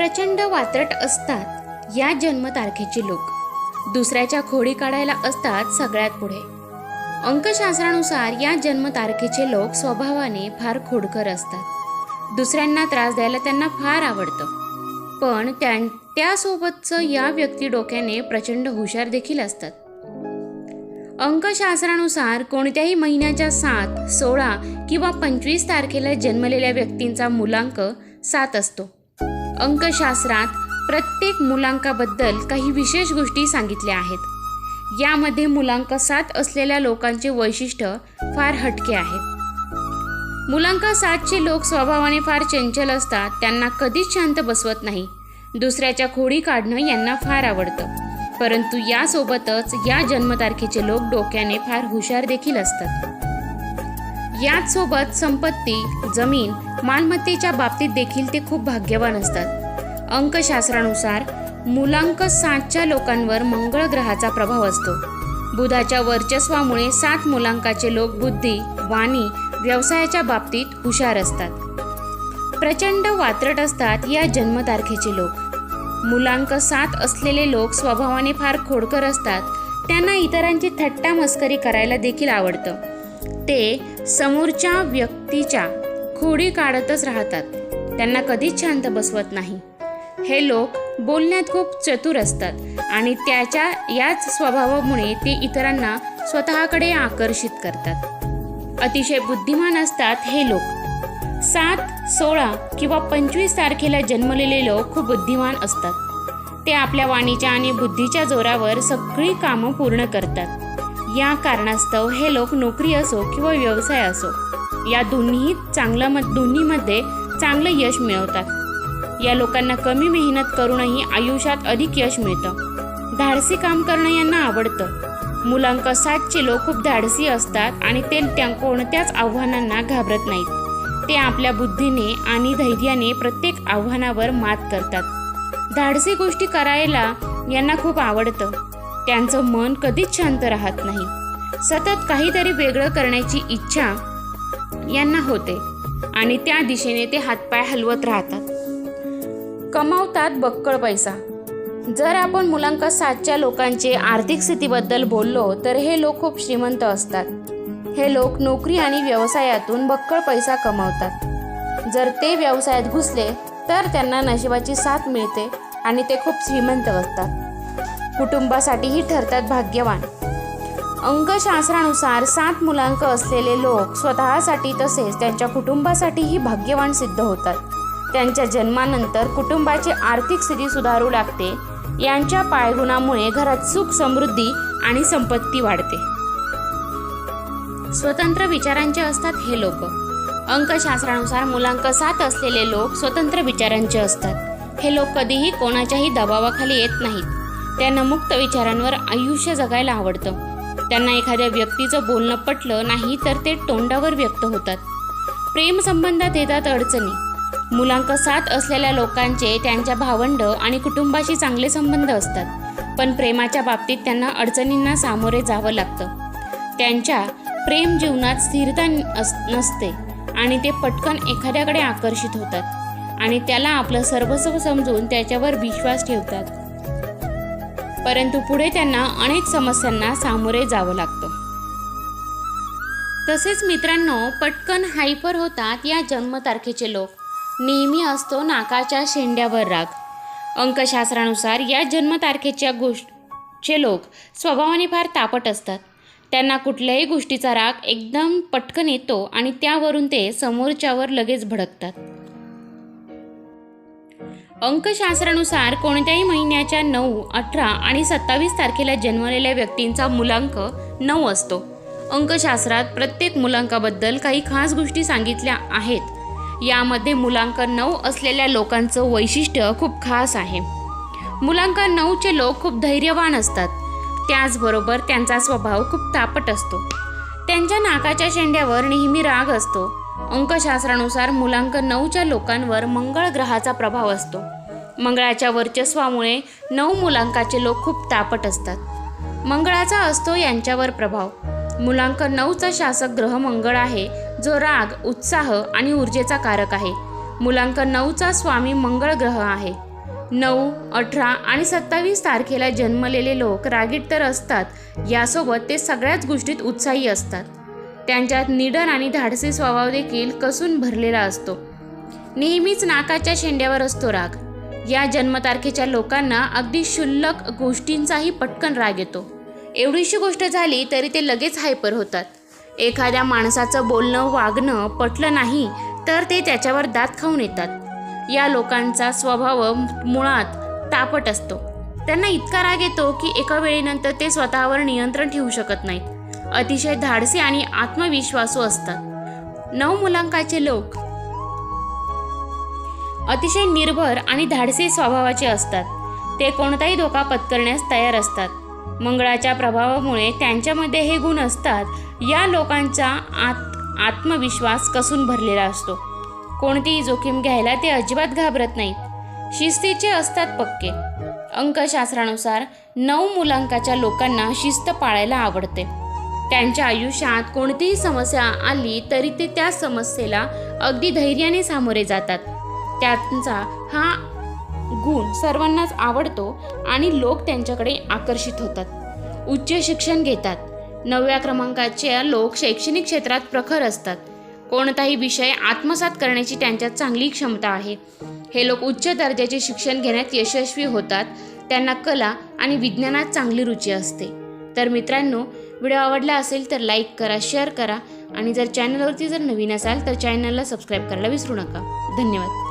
प्रचंड वात्रट असतात या जन्मतारखेचे लोक. दुसऱ्याच्या खोडी काढायला असतात सगळ्यात पुढे. अंकशास्त्रानुसार या जन्मतारखेचे लोक स्वभावाने फार खोडकर असतात. दुसऱ्यांना त्रास द्यायला त्यांना फार आवडतं. पण त्या त्यासोबतचं या व्यक्ती डोक्याने प्रचंड हुशार देखील असतात. अंकशास्त्रानुसार कोणत्याही महिन्याच्या सात सोळा किंवा पंचवीस तारखेला जन्मलेल्या व्यक्तींचा मुलांक सात असतो. अंकशास्त्रात प्रत्येक मुलांकाबद्दल काही विशेष गोष्टी सांगितल्या आहेत. यामध्ये मुलांक सात असलेल्या लोकांचे वैशिष्ट्य फार हटके आहेत. मुलांक सातचे लोक स्वभावाने फार चंचल असतात त्यांना कधीच शांत बसवत नाही. दुसऱ्याच्या खोडी काढणं यांना फार आवडतं. परंतु यासोबतच या जन्मतारखेचे लोक डोक्याने फार हुशार देखील असतात. याचसोबत संपत्ती जमीन मालमत्तेच्या बाबतीत देखील ते खूप भाग्यवान असतात. अंकशास्त्रानुसार मुलांक सातच्या लोकांवर मंगळ ग्रहाचा प्रभाव असतो. बुधाच्या वर्चस्वामुळे सात मुलांकाचे लोक बुद्धी वाणी व्यवसायाच्या बाबतीत हुशार असतात. प्रचंड वात्रट असतात या जन्मतारखेचे लोक. मुलांक सात असलेले लोक स्वभावाने फार खोडकर असतात त्यांना इतरांची थट्टा मस्करी करायला देखील आवडतं. ते समोरच्या व्यक्तीच्या खोडी काढतच राहतात. त्यांना कधीच शांत बसवत नाही. हे लोक बोलण्यात खूप चतुर असतात आणि त्याच्या याच स्वभावामुळे ते इतरांना स्वतःकडे आकर्षित करतात. अतिशय बुद्धिमान असतात हे लोक. सात सोळा किंवा पंचवीस तारखेला जन्मलेले लोक खूप बुद्धिमान असतात. ते आपल्या वाणीच्या आणि बुद्धीच्या जोरावर सगळी कामं पूर्ण करतात. या कारणास्तव हे लोक नोकरी असो किंवा व्यवसाय असो या दोन्ही चांगला मत दोन्हीमध्ये चांगलं यश मिळवतात. या लोकांना कमी मेहनत करूनही आयुष्यात अधिक यश मिळतं. धाडसी काम करणं यांना आवडतं. मुलांक सातचे लोक खूप धाडसी असतात आणि ते त्या कोणत्याच आव्हानांना घाबरत नाहीत. ते आपल्या बुद्धीने आणि धैर्याने प्रत्येक आव्हानावर मात करतात. धाडसी गोष्टी करायला यांना खूप आवडतं. त्यांचं मन कधीच शांत राहत नाही. सतत काहीतरी वेगळं करण्याची इच्छा यांना होते आणि त्या दिशेने ते हातपाय हलवत राहतात. कमावतात बक्कळ पैसा. जर आपण मुलांक सातच्या लोकांचे आर्थिक स्थितीबद्दल बोललो तर हे लोक खूप श्रीमंत असतात. हे लोक नोकरी आणि व्यवसायातून बक्कळ पैसा कमावतात. जर ते व्यवसायात घुसले तर त्यांना नशिबाची साथ मिळते आणि ते खूप श्रीमंत असतात. कुटुंबासाठीही ठरतात भाग्यवान. अंकशास्त्रानुसार सात मुलांक असलेले लोक स्वतःसाठी तसेच त्यांच्या कुटुंबासाठीही भाग्यवान सिद्ध होतात. त्यांच्या जन्मानंतर कुटुंबाची आर्थिक स्थिती सुधारू लागते. यांच्या पायगुणामुळे घरात सुख समृद्धी आणि संपत्ती वाढते. स्वतंत्र विचारांचे असतात हे लोक. अंकशास्त्रानुसार मुलांक सात असलेले लोक स्वतंत्र विचारांचे असतात. हे लोक कधीही कोणाच्याही दबावाखाली येत नाहीत. त्यांना मुक्त विचारांवर आयुष्य जगायला आवडतं. त्यांना एखाद्या व्यक्तीचं बोलणं पटलं नाही तर ते तोंडावर व्यक्त होतात. प्रेम संबंधात येतात अडचणी. मुलांक सात असलेल्या लोकांचे त्यांच्या भावंड आणि कुटुंबाशी चांगले संबंध असतात पण प्रेमाच्या बाबतीत त्यांना अडचणींना सामोरे जावं लागतं. त्यांच्या प्रेम जीवनात स्थिरता नसते आणि ते पटकन एखाद्याकडे आकर्षित होतात आणि त्याला आपलं सर्वस्व समजून त्याच्यावर विश्वास ठेवतात. परंतु पुढे त्यांना अनेक समस्यांना सामोरे जावं लागतं. तसेच मित्रांनो पटकन हायपर होतात या जन्मतारखेचे लोक. नेहमी असतो नाकाच्या शेंड्यावर राग. अंकशास्त्रानुसार या जन्मतारखेच्या गोष्टचे लोक स्वभावाने फार तापट असतात. त्यांना कुठल्याही गोष्टीचा राग एकदम पटकन येतो आणि त्यावरून ते समोरच्यावर लगेच भडकतात. अंकशास्त्रानुसार कोणत्याही महिन्याच्या नऊ अठरा आणि सत्तावीस तारखेला जन्मलेल्या व्यक्तींचा मुलांक नऊ असतो. अंकशास्त्रात प्रत्येक मुलांकाबद्दल काही खास गोष्टी सांगितल्या आहेत. यामध्ये मुलांक नऊ असलेल्या लोकांचं वैशिष्ट्य खूप खास आहे. मुलांक नऊचे लोक खूप धैर्यवान असतात. त्याचबरोबर त्यांचा स्वभाव खूप तापट असतो. त्यांच्या नाकाच्या शेंड्यावर नेहमी राग असतो. अंकशास्त्रानुसार मुलांक नऊच्या लोकांवर मंगळ ग्रहाचा प्रभाव असतो. मंगळाच्या वर्चस्वामुळे नऊ मुलांकाचे लोक खूप तापट असतात. मंगळाचा असतो यांच्यावर प्रभाव. मुलांक नऊचा शासक ग्रह मंगळ आहे जो राग उत्साह आणि ऊर्जेचा कारक आहे. मुलांक नऊचा स्वामी मंगळ ग्रह आहे. नऊ अठरा आणि सत्तावीस तारखेला जन्मलेले लोक रागीट तर असतात यासोबत ते सगळ्याच गोष्टीत उत्साही असतात. त्यांच्यात निडर आणि धाडसी स्वभाव देखील कसून भरलेला असतो. नेहमीच नाकाच्या शेंड्यावर असतो राग. या जन्मतारखेच्या लोकांना अगदी क्षुल्लक गोष्टींचाही पटकन राग येतो. एवढीशी गोष्ट झाली तरी ते लगेच हायपर होतात. एखाद्या माणसाचं बोलणं वागणं पटलं नाही तर ते त्याच्यावर दात खाऊन येतात. या लोकांचा स्वभाव मुळात तापट असतो. त्यांना इतका राग येतो की एका वेळेनंतर ते स्वतःवर नियंत्रण ठेवू शकत नाहीत. अतिशय धाडसी आणि आत्मविश्वासू असतात. नऊ मुलांकाचे लोक अतिशय निर्भर आणि धाडसी स्वभावाचे असतात. ते कोणताही धोका पत्करण्यास तयार असतात. मंगळाच्या प्रभावामुळे त्यांच्यामध्ये हे गुण असतात या लोकांचा आत आत्मविश्वास कसून भरलेला असतो. कोणतीही जोखीम घ्यायला ते अजिबात घाबरत नाहीत. शिस्तीचे असतात पक्के. अंकशास्त्रानुसार नऊ मुलांकाच्या लोकांना शिस्त पाळायला आवडते. त्यांच्या आयुष्यात कोणतीही समस्या आली तरी ते त्या समस्येला अगदी धैर्याने सामोरे जातात. त्यांचा हा गुण सर्वांनाच आवडतो आणि लोक त्यांच्याकडे आकर्षित होतात. उच्च शिक्षण घेतात. नवव्या क्रमांकाचे लोक शैक्षणिक क्षेत्रात प्रखर असतात. कोणताही विषय आत्मसात करण्याची त्यांच्यात चांगली क्षमता आहे. हे लोक उच्च दर्जाचे शिक्षण घेण्यात यशस्वी होतात. त्यांना कला आणि विज्ञानात चांगली रुची असते. तर मित्रांनो व्हिडिओ आवडला असेल तर लाईक करा शेअर करा. आणि जर चॅनलवरती जर नवीन असाल तर चॅनलला सबस्क्राईब करायला विसरू नका. धन्यवाद.